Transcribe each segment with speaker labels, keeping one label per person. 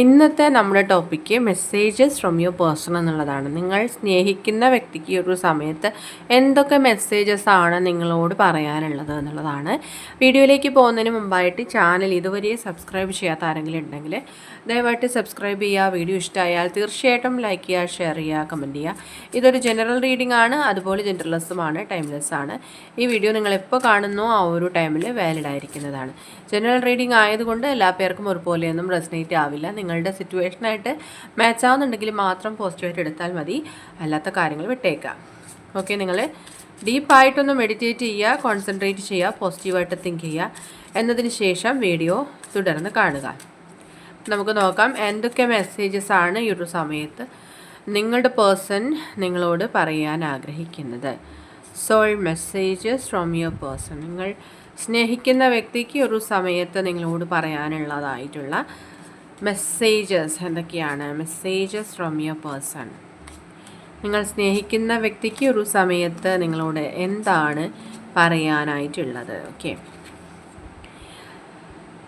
Speaker 1: ഇന്നത്തെ നമ്മുടെ topic messages from your person എന്നുള്ളതാണ്. നിങ്ങൾ സ്നേഹിക്കുന്ന വ്യക്തിക്ക് ഒരു സമയത്ത് എന്തൊക്കെ മെസ്സേജസ് ആണ് നിങ്ങളോട് പറയാനുള്ളത് എന്നുള്ളതാണ്. വീഡിയോയിലേക്ക് പോകുന്നതിന് മുമ്പായിട്ട് ചാനൽ ഇതുവരെ സബ്സ്ക്രൈബ് ചെയ്യാത്ത ആരെങ്കിലും ഉണ്ടെങ്കിൽ ദയവായിട്ട് സബ്സ്ക്രൈബ് ചെയ്യുക. വീഡിയോ ഇഷ്ടമായാൽ തീർച്ചയായിട്ടും ലൈക്ക് ചെയ്യുക ഷെയർ ചെയ്യുക കമന്റ് ചെയ്യുക. ഇതൊരു ജനറൽ റീഡിംഗ് ആണ്. അതുപോലെ ജെൻഡർലെസ്സുമാണ് ടൈംലെസ് ആണ് ഈ വീഡിയോ നിങ്ങൾ എപ്പോൾ കാണുന്നോ ആ ഒരു ടൈമിൽ വാലിഡ് ആയിരിക്കുന്നതാണ്. ജനറൽ റീഡിംഗ് ആയതുകൊണ്ട് എല്ലാ പേർക്കും ഒരുപോലെയൊന്നും റെസിനേറ്റ് ആവില്ല. നിങ്ങളുടെ സിറ്റുവേഷനായിട്ട് മാച്ച് ആവുന്നുണ്ടെങ്കിൽ മാത്രം പോസിറ്റീവായിട്ട് എടുത്താൽ മതി. അല്ലാത്ത കാര്യങ്ങൾ വിട്ടേക്കാം ഓക്കെ നിങ്ങൾ ഡീപ്പായിട്ടൊന്ന് മെഡിറ്റേറ്റ് ചെയ്യുക കോൺസെൻട്രേറ്റ് ചെയ്യുക പോസിറ്റീവായിട്ട് തിങ്ക് ചെയ്യുക. എന്നതിന് ശേഷം വീഡിയോ തുടർന്ന് കാണുക. നമുക്ക് നോക്കാം എന്തൊക്കെ മെസ്സേജസ് ആണ് ഈ ഒരു സമയത്ത് നിങ്ങളുടെ പേഴ്സൺ നിങ്ങളോട് പറയാൻ ആഗ്രഹിക്കുന്നത്. Soul messages from your person. നിങ്ങൾ സ്നേഹിക്കുന്ന വ്യക്തിക്ക് ഒരു സമയത്ത് നിങ്ങളോട് പറയാനുള്ളതായിട്ടുള്ള മെസ്സേജസ് എന്തൊക്കെയാണ്? മെസ്സേജസ് ഫ്രോം യുവർ പേഴ്സൺ നിങ്ങൾ സ്നേഹിക്കുന്ന വ്യക്തിക്ക് ഒരു സമയത്ത് നിങ്ങളോട് എന്താണ് പറയാനായിട്ടുള്ളത്? Okay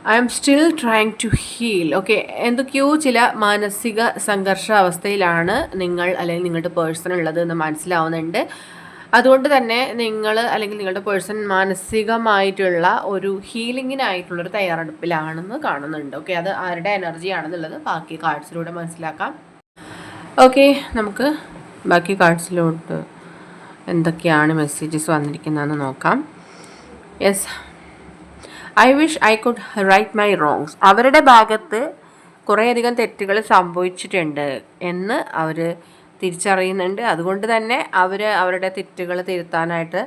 Speaker 1: I'm still trying to heal okay എന്തൊക്കെയോ ചില മാനസിക സംഘർഷാവസ്ഥയിലാണ് നിങ്ങൾ അല്ലെങ്കിൽ നിങ്ങളുടെ പേഴ്സൺ ഉള്ളത് എന്ന് മനസ്സിലാവുന്നുണ്ട്. അതുകൊണ്ട് തന്നെ നിങ്ങൾ അല്ലെങ്കിൽ നിങ്ങളുടെ പേഴ്സൺ മാനസികമായിട്ടുള്ള ഒരു ഹീലിങ്ങിനായിട്ടുള്ളൊരു തയ്യാറെടുപ്പിലാണെന്ന് കാണുന്നുണ്ട്. ഓക്കെ അത് ആരുടെ എനർജി ആണെന്നുള്ളത് ബാക്കി കാർഡ്സിലൂടെ മനസ്സിലാക്കാം. ഓക്കെ നമുക്ക് ബാക്കി കാർഡ്സിലോട്ട് എന്തൊക്കെയാണ് മെസ്സേജസ് വന്നിരിക്കുന്നതെന്ന് നോക്കാം. Yes I wish I could right my wrongs അവരുടെ ഭാഗത്ത് കുറേയധികം തെറ്റുകൾ സംഭവിച്ചിട്ടുണ്ട് എന്ന് അവർ തിരിച്ചറിയുന്നുണ്ട്. അതുകൊണ്ട് തന്നെ അവർ അവരുടെ തെറ്റുകൾ തിരുത്താനായിട്ട്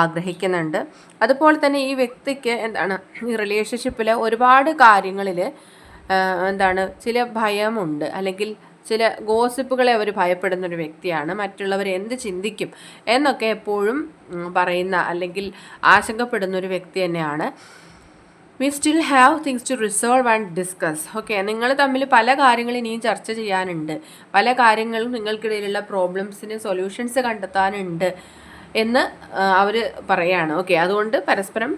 Speaker 1: ആഗ്രഹിക്കുന്നുണ്ട്. അതുപോലെ തന്നെ ഈ വ്യക്തിക്ക് എന്താണ് ഈ റിലേഷൻഷിപ്പിൽ ഒരുപാട് കാര്യങ്ങളിൽ എന്താണ് ചില ഭയമുണ്ട്. അല്ലെങ്കിൽ ചില ഗോസിപ്പുകളെ അവർ ഭയപ്പെടുന്ന ഒരു വ്യക്തിയാണ്. മറ്റുള്ളവർ എന്ത് ചിന്തിക്കും എന്നൊക്കെ എപ്പോഴും പറയുന്ന അല്ലെങ്കിൽ ആശങ്കപ്പെടുന്ന ഒരു വ്യക്തി തന്നെയാണ്. We still have things to resolve and discuss okay നിങ്ങൾ തമ്മിൽ പല കാര്യങ്ങളും ഇനിയും ചർച്ച ചെയ്യാനുണ്ട്. പല കാര്യങ്ങളും നിങ്ങൾക്കിടയിലുള്ള പ്രോബ്ലംസിന് സൊല്യൂഷൻസ് കണ്ടെത്താനുണ്ട് എന്ന് അവർ പറയാണ്. ഓക്കെ അതുകൊണ്ട് പരസ്പരം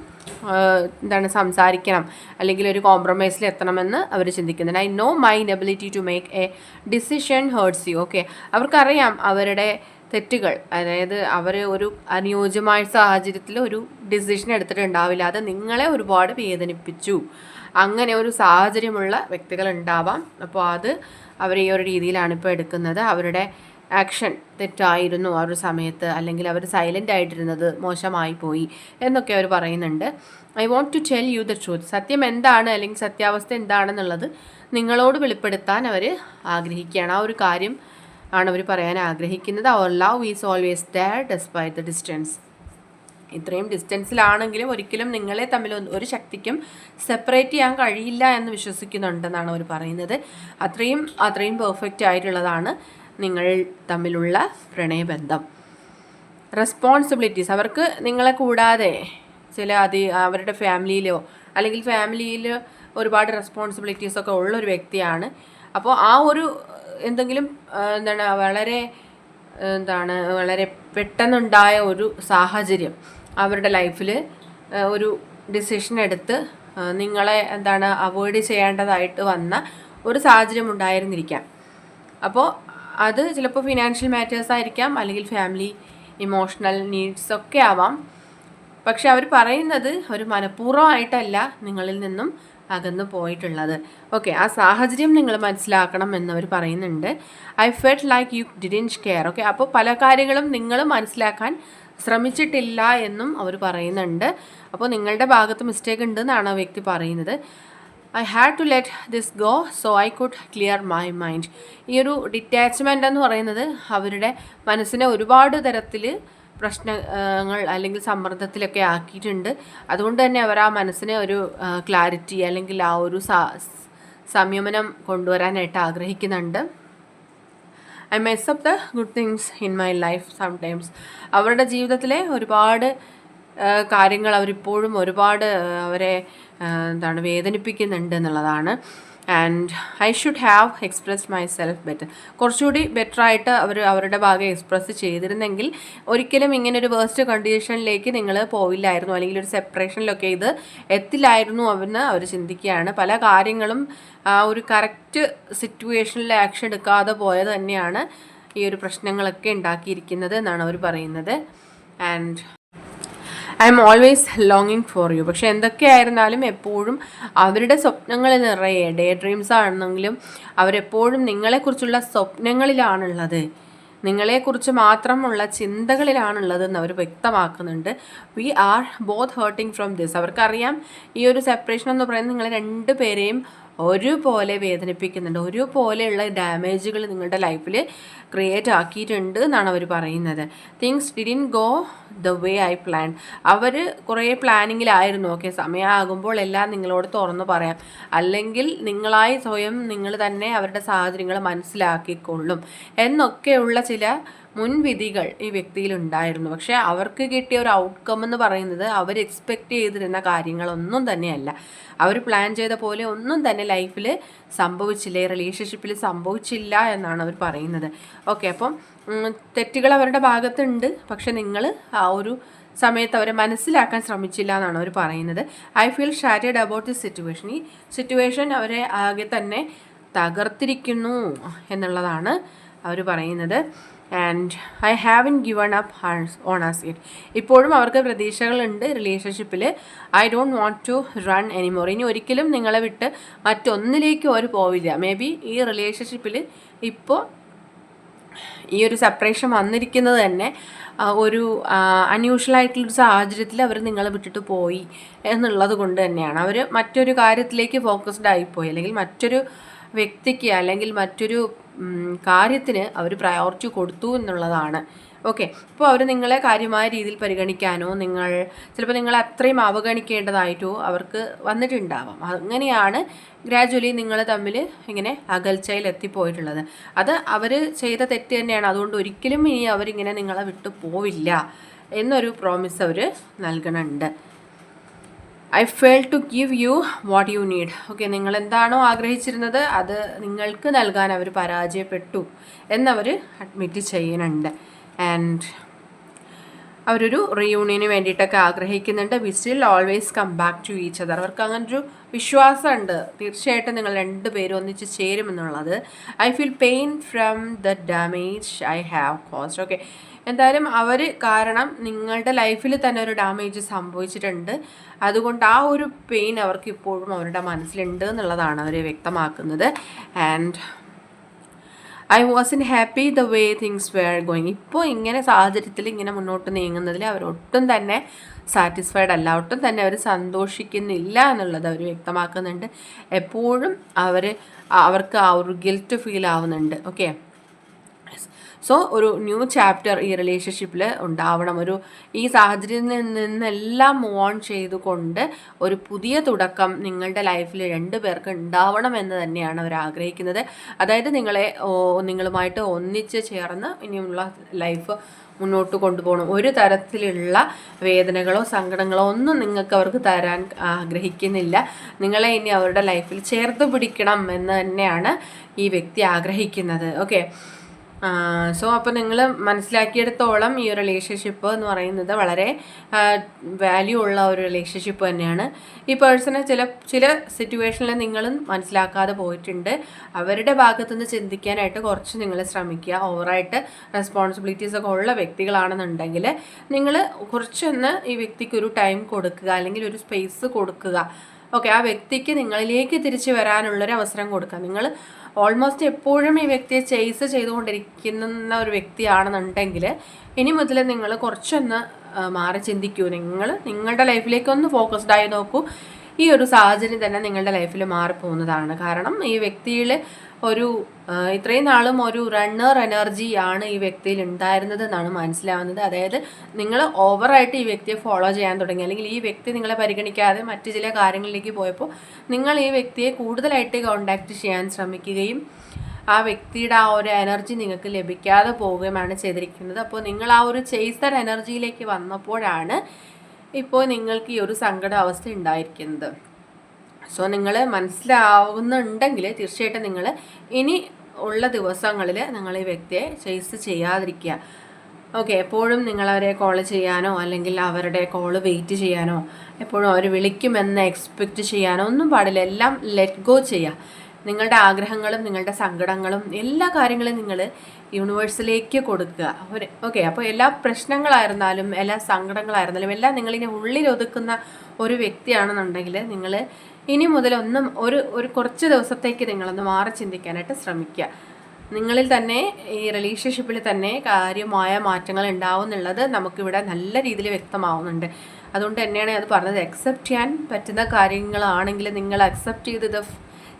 Speaker 1: എന്താണ് സംസാരിക്കണം. അല്ലെങ്കിൽ ഒരു കോംപ്രമൈസിൽ എത്തണമെന്ന് അവർ ചിന്തിക്കുന്നുണ്ട്. I know my inability to make a decision hurts you okay അവർക്കറിയാം അവരുടെ തെറ്റുകൾ. അതായത് അവർ ഒരു അനുയോജ്യമായ സാഹചര്യത്തിൽ ഒരു ഡിസിഷൻ എടുത്തിട്ടുണ്ടാവില്ല. അത് നിങ്ങളെ ഒരുപാട് വേദനിപ്പിച്ചു. അങ്ങനെ ഒരു സാഹചര്യമുള്ള വ്യക്തികൾ ഉണ്ടാവാം. അപ്പോൾ അത് അവർ ഈ ഒരു രീതിയിലാണ് ഇപ്പോൾ എടുക്കുന്നത്. അവരുടെ ആക്ഷൻ തെറ്റായിരുന്നു ആ ഒരു സമയത്ത്. അല്ലെങ്കിൽ അവർ സൈലന്റ് ആയിട്ടിരുന്നത് മോശമായി പോയി എന്നൊക്കെ അവർ പറയുന്നുണ്ട്. I want to tell you the truth സത്യം എന്താണ്? അല്ലെങ്കിൽ സത്യാവസ്ഥ എന്താണെന്നുള്ളത് നിങ്ങളോട് വെളിപ്പെടുത്താൻ അവർ ആഗ്രഹിക്കുകയാണ്. ആ ഒരു കാര്യം ആണ് അവർ പറയാൻ ആഗ്രഹിക്കുന്നത്. അവർ love is always there despite the distance ഇത്രയും ഡിസ്റ്റൻസിലാണെങ്കിലും ഒരിക്കലും നിങ്ങളെ തമ്മിൽ ഒരു ശക്തിക്കും സെപ്പറേറ്റ് ചെയ്യാൻ കഴിയില്ല എന്ന് വിശ്വസിക്കുന്നുണ്ടെന്നാണ് അവർ പറയുന്നത്. അത്രയും അത്രയും പെർഫെക്റ്റ് ആയിട്ടുള്ളതാണ് നിങ്ങൾ തമ്മിലുള്ള പ്രണയബന്ധം. റെസ്പോൺസിബിലിറ്റീസ് അവർക്ക് നിങ്ങളെ കൂടാതെ ചില അതി അവരുടെ ഫാമിലിയിലോ അല്ലെങ്കിൽ ഫാമിലിയിൽ ഒരുപാട് റെസ്പോൺസിബിലിറ്റീസൊക്കെ ഉള്ള ഒരു വ്യക്തിയാണ്. അപ്പോൾ ആ ഒരു എന്തെങ്കിലും എന്താണ് വളരെ എന്താണ് വളരെ പെട്ടെന്നുണ്ടായ ഒരു സാഹചര്യം അവരുടെ ലൈഫിൽ ഒരു ഡിസിഷൻ എടുത്ത് നിങ്ങളെ എന്താണ് അവോയ്ഡ് ചെയ്യേണ്ടതായിട്ട് വന്ന ഒരു സാഹചര്യം ഉണ്ടായിരുന്നിരിക്കാം. അപ്പോൾ അത് ചിലപ്പോൾ ഫിനാൻഷ്യൽ മാറ്റേഴ്സ് ആയിരിക്കാം അല്ലെങ്കിൽ ഫാമിലി ഇമോഷണൽ നീഡ്സ് ഒക്കെ ആവാം. പക്ഷെ അവർ പറയുന്നത് ഒരു മനഃപൂർവമായിട്ടല്ല നിങ്ങളിൽ നിന്നും അകന്നു പോയിട്ടുള്ളത്. ഓക്കെ ആ സാഹചര്യം നിങ്ങൾ മനസ്സിലാക്കണം എന്നവർ പറയുന്നുണ്ട്. I felt like you didn't care okay അപ്പോൾ പല കാര്യങ്ങളും നിങ്ങൾ മനസ്സിലാക്കാൻ ശ്രമിച്ചിട്ടില്ല എന്നും അവർ പറയുന്നുണ്ട്. അപ്പോൾ നിങ്ങളുടെ ഭാഗത്ത് മിസ്റ്റേക്ക് ഉണ്ട് എന്നാണ് ആ വ്യക്തി പറയുന്നത്. I had to let this go so I could clear my mind ഈ ഒരു ഡിറ്റാച്ച്മെന്റ് എന്ന് പറയുന്നത് അവരുടെ മനസ്സിനെ ഒരുപാട് തരത്തിൽ പ്രശ്നങ്ങൾ അല്ലെങ്കിൽ സമ്മർദ്ദത്തിലൊക്കെ ആക്കിയിട്ടുണ്ട്. അതുകൊണ്ട് തന്നെ അവർ ആ മനസ്സിനെ ഒരു ക്ലാരിറ്റി അല്ലെങ്കിൽ ആ ഒരു സംയമനം കൊണ്ടുവരാനായിട്ട് ആഗ്രഹിക്കുന്നുണ്ട്. I mess up the good things in my life sometimes അവരുടെ ജീവിതത്തിലെ ഒരുപാട് കാര്യങ്ങൾ അവരിപ്പോഴും ഒരുപാട് അവരെ എന്താണ് വേദനിപ്പിക്കുന്നുണ്ട് എന്നുള്ളതാണ്. And I should have express myself better കുറച്ചുകൂടി ബെറ്റർ ആയിട്ട് അവർ അവരുടെ ഭാഗം എക്സ്പ്രസ് ചെയ്തിരുന്നെങ്കിൽ ഒരിക്കലും ഇങ്ങനെ ഒരു വേസ്റ്റ് കണ്ടീഷനിലേക്ക് നിങ്ങൾ പോയില്ലായിരുന്നു അല്ലെങ്കിൽ ഒരു സെപ്പറേഷനിലൊക്കെ ഇത് എത്തില്ലായിരുന്നു അവന്ന് അവർ ചിന്തിക്കുകയാണ്. പല കാര്യങ്ങളും ആ ഒരു കറക്റ്റ് സിറ്റുവേഷനിൽ ആക്ഷൻ എടുക്കാതെ പോയത് തന്നെയാണ് ഈ ഒരു പ്രശ്നങ്ങളൊക്കെ ഉണ്ടാക്കിയിരിക്കുന്നത് എന്നാണ് അവർ പറയുന്നത്. ആൻഡ് ഐ എം ഓൾവേസ് ലോങ്ങിങ് ഫോർ യു. പക്ഷെ എന്തൊക്കെയായിരുന്നാലും എപ്പോഴും അവരുടെ സ്വപ്നങ്ങളിൽ നിറയെ ഡേ ഡ്രീംസ് ആണെന്നെങ്കിലും അവരെപ്പോഴും നിങ്ങളെക്കുറിച്ചുള്ള സ്വപ്നങ്ങളിലാണുള്ളത്. നിങ്ങളെക്കുറിച്ച് മാത്രമുള്ള ചിന്തകളിലാണുള്ളതെന്ന് അവർ വ്യക്തമാക്കുന്നുണ്ട്. We are both hurting from this അവർക്കറിയാം ഈ ഒരു സെപ്പറേഷൻ എന്ന് പറയുന്നത് നിങ്ങൾ രണ്ട് പേരെയും ഒരുപോലെ വേദനിപ്പിക്കുന്നുണ്ട്. ഒരുപോലെയുള്ള ഡാമേജുകൾ നിങ്ങളുടെ ലൈഫിൽ ക്രിയേറ്റ് ആക്കിയിട്ടുണ്ട് എന്നാണ് അവർ പറയുന്നത്. Things didn't go the way I plan അവർ കുറേ പ്ലാനിങ്ങിലായിരുന്നു. ഓക്കെ സമയമാകുമ്പോൾ എല്ലാം നിങ്ങളോട് തുറന്നു പറയാം. അല്ലെങ്കിൽ നിങ്ങളായി സ്വയം നിങ്ങൾ തന്നെ അവരുടെ സാഹചര്യങ്ങൾ മനസ്സിലാക്കിക്കൊള്ളും. എന്നൊക്കെയുള്ള ചില മുൻവിധികൾ ഈ വ്യക്തിയിൽ ഉണ്ടായിരുന്നു. പക്ഷേ അവർക്ക് കിട്ടിയ ഒരു ഔട്ട്കം എന്ന് പറയുന്നത് അവർ എക്സ്പെക്റ്റ് ചെയ്തിരുന്ന കാര്യങ്ങളൊന്നും തന്നെയല്ല. അവർ പ്ലാൻ ചെയ്ത പോലെ ഒന്നും തന്നെ ലൈഫിൽ സംഭവിച്ചില്ല റിലേഷൻഷിപ്പിൽ സംഭവിച്ചില്ല എന്നാണ് അവർ പറയുന്നത്. ഓക്കെ അപ്പം തെറ്റുകൾ അവരുടെ ഭാഗത്തുണ്ട്. പക്ഷെ നിങ്ങൾ ആ ഒരു സമയത്ത് അവരെ മനസ്സിലാക്കാൻ ശ്രമിച്ചില്ല എന്നാണ് അവർ പറയുന്നത്. I feel shattered about this situation ഈ സിറ്റുവേഷൻ അവരെ ആകെ തന്നെ തകർത്തിരിക്കുന്നു എന്നുള്ളതാണ് അവർ പറയുന്നത്. And I haven't given up on us yet ഇപ്പോഴും അവർക്ക് പ്രതീക്ഷകളുണ്ട് റിലേഷൻഷിപ്പിൽ I don't want to run anymore ഇനി ഒരിക്കലും നിങ്ങളെ വിട്ട് മറ്റൊന്നിലേക്കും അവർ പോവില്ല. മേ ബി ഈ റിലേഷൻഷിപ്പിൽ ഇപ്പോൾ ഈ ഒരു സെപ്പറേഷൻ വന്നിരിക്കുന്നത് തന്നെ ഒരു അൺയൂഷ്വൽ ആയിട്ടുള്ളൊരു സാഹചര്യത്തിൽ അവർ നിങ്ങളെ വിട്ടിട്ട് പോയി എന്നുള്ളത് കൊണ്ട് തന്നെയാണ്. അവർ മറ്റൊരു കാര്യത്തിലേക്ക് ഫോക്കസ്ഡ് ആയിപ്പോയി. അല്ലെങ്കിൽ മറ്റൊരു വ്യക്തിക്ക് അല്ലെങ്കിൽ മറ്റൊരു കാര്യത്തിന് അവർ പ്രയോറിറ്റി കൊടുത്തു എന്നുള്ളതാണ്. ഓക്കെ അപ്പോൾ അവർ നിങ്ങളെ കാര്യമായ രീതിയിൽ പരിഗണിക്കാനോ നിങ്ങൾ ചിലപ്പോൾ നിങ്ങൾ അത്രയും അവഗണിക്കേണ്ടതായിട്ടോ അവർക്ക് വന്നിട്ടുണ്ടാവാം. അങ്ങനെയാണ് ഗ്രാജുവലി നിങ്ങൾ തമ്മിൽ ഇങ്ങനെ അകൽച്ചയിൽ എത്തിപ്പോയിട്ടുള്ളത്. അത് അവർ ചെയ്ത തെറ്റ് തന്നെയാണ്. അതുകൊണ്ട് ഒരിക്കലും ഇനി അവരിങ്ങനെ നിങ്ങളെ വിട്ടു പോവില്ല എന്നൊരു പ്രോമിസ് അവർ നൽകണുണ്ട്. I fail to give you what you need okay നിങ്ങൾ എന്താണോ ആഗ്രഹിച്ചിരുന്നത് അത് നിങ്ങൾക്ക് നൽകാൻ അവർ പരാജയപ്പെട്ടു എന്നവർ അഡ്മിറ്റ് ചെയ്യുന്നുണ്ട്. ആൻഡ് അവരൊരു റീയൂണിയന് വേണ്ടിയിട്ടൊക്കെ ആഗ്രഹിക്കുന്നുണ്ട്. We still always come back to each other അവർക്ക് അങ്ങനൊരു വിശ്വാസമുണ്ട്. തീർച്ചയായിട്ടും നിങ്ങൾ രണ്ട് പേരും ഒന്നിച്ച് ചേരുമെന്നുള്ളത്. I feel pain from the damage I have caused okay എന്തായാലും അവർ കാരണം നിങ്ങളുടെ ലൈഫിൽ തന്നെ ഒരു ഡാമേജ് സംഭവിച്ചിട്ടുണ്ട്. അതുകൊണ്ട് ആ ഒരു പെയിൻ അവർക്ക് ഇപ്പോഴും അവരുടെ മനസ്സിലുണ്ട് എന്നുള്ളതാണ് അവർ വ്യക്തമാക്കുന്നത്. And I was unhappy the way things were going ഇപ്പോൾ ഇങ്ങനെ സാഹചര്യത്തിൽ ഇങ്ങനെ മുന്നോട്ട് നീങ്ങുന്നതിൽ അവരൊട്ടും തന്നെ സാറ്റിസ്ഫൈഡ് അല്ല. ഒട്ടും തന്നെ അവർ സന്തോഷിക്കുന്നില്ല എന്നുള്ളത് അവർ വ്യക്തമാക്കുന്നുണ്ട്. എപ്പോഴും അവർ അവർക്ക് ആ ഒരു ഗിൽറ്റ് ഫീൽ ആവുന്നുണ്ട്. ഓക്കെ സോ ഒരു ന്യൂ ചാപ്റ്റർ ഈ റിലേഷൻഷിപ്പിൽ ഉണ്ടാവണം. ഒരു ഈ സാഹചര്യത്തിൽ നിന്നെല്ലാം മൂവ് ഓൺ ചെയ്തുകൊണ്ട് ഒരു പുതിയ തുടക്കം നിങ്ങളുടെ ലൈഫിൽ രണ്ട് പേർക്ക് ഉണ്ടാവണം എന്ന് തന്നെയാണ് അവർ ആഗ്രഹിക്കുന്നത്. അതായത് നിങ്ങളെ നിങ്ങളുമായിട്ട് ഒന്നിച്ച് ചേർന്ന് ഇനിയുള്ള ലൈഫ് മുന്നോട്ട് കൊണ്ടുപോകണം. ഒരു തരത്തിലുള്ള വേദനകളോ സങ്കടങ്ങളോ ഒന്നും നിങ്ങൾക്ക് അവർക്ക് തരാൻ ആഗ്രഹിക്കുന്നില്ല. നിങ്ങളെ ഇനി അവരുടെ ലൈഫിൽ ചേർത്ത് പിടിക്കണം എന്ന് തന്നെയാണ് ഈ വ്യക്തി ആഗ്രഹിക്കുന്നത്. ഓക്കെ സോ അപ്പോൾ നിങ്ങൾ മനസ്സിലാക്കിയെടുത്തോളം ഈ ഒരു റിലേഷൻഷിപ്പ് എന്ന് പറയുന്നത് വളരെ വാല്യൂ ഉള്ള ഒരു റിലേഷൻഷിപ്പ് തന്നെയാണ്. ഈ പേഴ്സണെ ചില ചില സിറ്റുവേഷനിൽ നിങ്ങളും മനസ്സിലാക്കാതെ പോയിട്ടുണ്ട്. അവരുടെ ഭാഗത്തുനിന്ന് ചിന്തിക്കാനായിട്ട് കുറച്ച് നിങ്ങൾ ശ്രമിക്കുക. ഓവറായിട്ട് റെസ്പോൺസിബിലിറ്റീസ് ഒക്കെ ഉള്ള വ്യക്തികളാണെന്നുണ്ടെങ്കിൽ നിങ്ങൾ കുറച്ചൊന്ന് ഈ വ്യക്തിക്ക് ഒരു ടൈം കൊടുക്കുക. അല്ലെങ്കിൽ ഒരു സ്പേസ് കൊടുക്കുക. ഓക്കെ ആ വ്യക്തിക്ക് നിങ്ങളിലേക്ക് തിരിച്ചു വരാനുള്ളൊരു അവസരം കൊടുക്കുക നിങ്ങൾ ഓൾമോസ്റ്റ് എപ്പോഴും ഈ വ്യക്തിയെ ചെയ്സ് ചെയ്തുകൊണ്ടിരിക്കുന്ന ഒരു വ്യക്തിയാണെന്നുണ്ടെങ്കിൽ ഇനി മുതൽ നിങ്ങൾ കുറച്ചൊന്ന് മാറി ചിന്തിക്കൂ. നിങ്ങൾ നിങ്ങളുടെ ലൈഫിലേക്ക് ഒന്ന് ഫോക്കസ്ഡ് ആയി നോക്കൂ. ഈ ഒരു സാഹചര്യം തന്നെ നിങ്ങളുടെ ലൈഫിൽ മാറിപ്പോകുന്നതാണ്. കാരണം ഈ വ്യക്തിയിൽ ഒരു ഇത്രയും നാളും ഒരു റണ്ണർ എനർജി ആണ് ഈ വ്യക്തിയിൽ ഉണ്ടായിരുന്നത് എന്നാണ് മനസ്സിലാവുന്നത്. അതായത് നിങ്ങൾ ഓവറായിട്ട് ഈ വ്യക്തിയെ ഫോളോ ചെയ്യാൻ തുടങ്ങി. അല്ലെങ്കിൽ ഈ വ്യക്തി നിങ്ങളെ പരിഗണിക്കാതെ മറ്റു ചില കാര്യങ്ങളിലേക്ക് പോയപ്പോൾ നിങ്ങൾ ഈ വ്യക്തിയെ കൂടുതലായിട്ട് കോണ്ടാക്ട് ചെയ്യാൻ ശ്രമിക്കുകയും ആ വ്യക്തിയുടെ ആ ഒരു എനർജി നിങ്ങൾക്ക് ലഭിക്കാതെ പോവുകയുമാണ് ചെയ്തിരിക്കുന്നത്. അപ്പോൾ നിങ്ങൾ ആ ഒരു ചേസർ എനർജിയിലേക്ക് വന്നപ്പോഴാണ് ഇപ്പോൾ നിങ്ങൾക്ക് ഈ ഒരു സങ്കട അവസ്ഥ ഉണ്ടായിരിക്കുന്നത്. സോ നിങ്ങൾ മനസ്സിലാവുന്നുണ്ടെങ്കിൽ തീർച്ചയായിട്ടും നിങ്ങൾ ഇനി ഉള്ള ദിവസങ്ങളിൽ നിങ്ങൾ ഈ വ്യക്തിയെ ചേസ് ചെയ്യാതിരിക്കുക. ഓക്കെ എപ്പോഴും നിങ്ങൾ അവരെ കോൾ ചെയ്യാനോ അല്ലെങ്കിൽ അവരുടെ കോൾ വെയിറ്റ് ചെയ്യാനോ എപ്പോഴും അവർ വിളിക്കുമെന്ന് എക്സ്പെക്റ്റ് ചെയ്യാനോ ഒന്നും പാടില്ല. എല്ലാം ലെറ്റ് ഗോ ചെയ്യുക. നിങ്ങളുടെ ആഗ്രഹങ്ങളും നിങ്ങളുടെ സങ്കടങ്ങളും എല്ലാ കാര്യങ്ങളും നിങ്ങൾ യൂണിവേഴ്സിലേക്ക് കൊടുക്കുക. ഓക്കെ അപ്പോൾ എല്ലാ പ്രശ്നങ്ങളായിരുന്നാലും എല്ലാ സങ്കടങ്ങളായിരുന്നാലും എല്ലാം നിങ്ങളിനെ ഉള്ളിലൊതുക്കുന്ന ഒരു വ്യക്തിയാണെന്നുണ്ടെങ്കിൽ നിങ്ങൾ ഇനി മുതൽ ഒന്നും ഒരു ഒരു കുറച്ച് ദിവസത്തേക്ക് നിങ്ങളൊന്ന് മാറി ചിന്തിക്കാനായിട്ട് ശ്രമിക്കുക. നിങ്ങളിൽ തന്നെ ഈ റിലേഷൻഷിപ്പിൽ തന്നെ കാര്യമായ മാറ്റങ്ങൾ ഉണ്ടാവും എന്നുള്ളത് നമുക്കിവിടെ നല്ല രീതിയിൽ വ്യക്തമാവുന്നുണ്ട്. അതുകൊണ്ട് തന്നെയാണ് അത് പറഞ്ഞത് അക്സെപ്റ്റ് ചെയ്യാൻ പറ്റുന്ന കാര്യങ്ങളാണെങ്കിൽ നിങ്ങൾ അക്സെപ്റ്റ് ചെയ്ത് ഇത്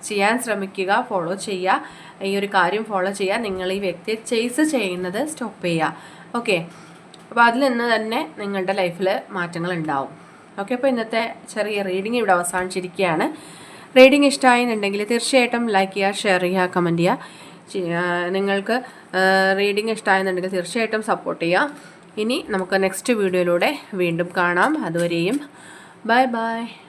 Speaker 1: ചെയ്യാൻ ശ്രമിക്കുക ഫോളോ ചെയ്യുക. ഈ ഒരു കാര്യം ഫോളോ ചെയ്യുക. നിങ്ങൾ ഈ വ്യക്തിയെ ചേസ് ചെയ്യുന്നത് സ്റ്റോപ്പ് ചെയ്യുക. ഓക്കെ അപ്പോൾ അതിൽ നിന്ന് തന്നെ നിങ്ങളുടെ ലൈഫിൽ മാറ്റങ്ങൾ ഉണ്ടാവും. ഓക്കെ അപ്പോൾ ഇന്നത്തെ ചെറിയ റീഡിങ് ഇവിടെ അവസാനിച്ചിരിക്കുകയാണ്. റീഡിങ് ഇഷ്ടമായെന്നുണ്ടെങ്കിൽ തീർച്ചയായിട്ടും ലൈക്ക് ചെയ്യുക ഷെയർ ചെയ്യുക കമന്റ് ചെയ്യുക. നിങ്ങൾക്ക് റീഡിങ് ഇഷ്ടമായെന്നുണ്ടെങ്കിൽ തീർച്ചയായിട്ടും സപ്പോർട്ട് ചെയ്യുക. ഇനി നമുക്ക് നെക്സ്റ്റ് വീഡിയോയിലൂടെ വീണ്ടും കാണാം. അതുവരെയും ബൈ ബൈ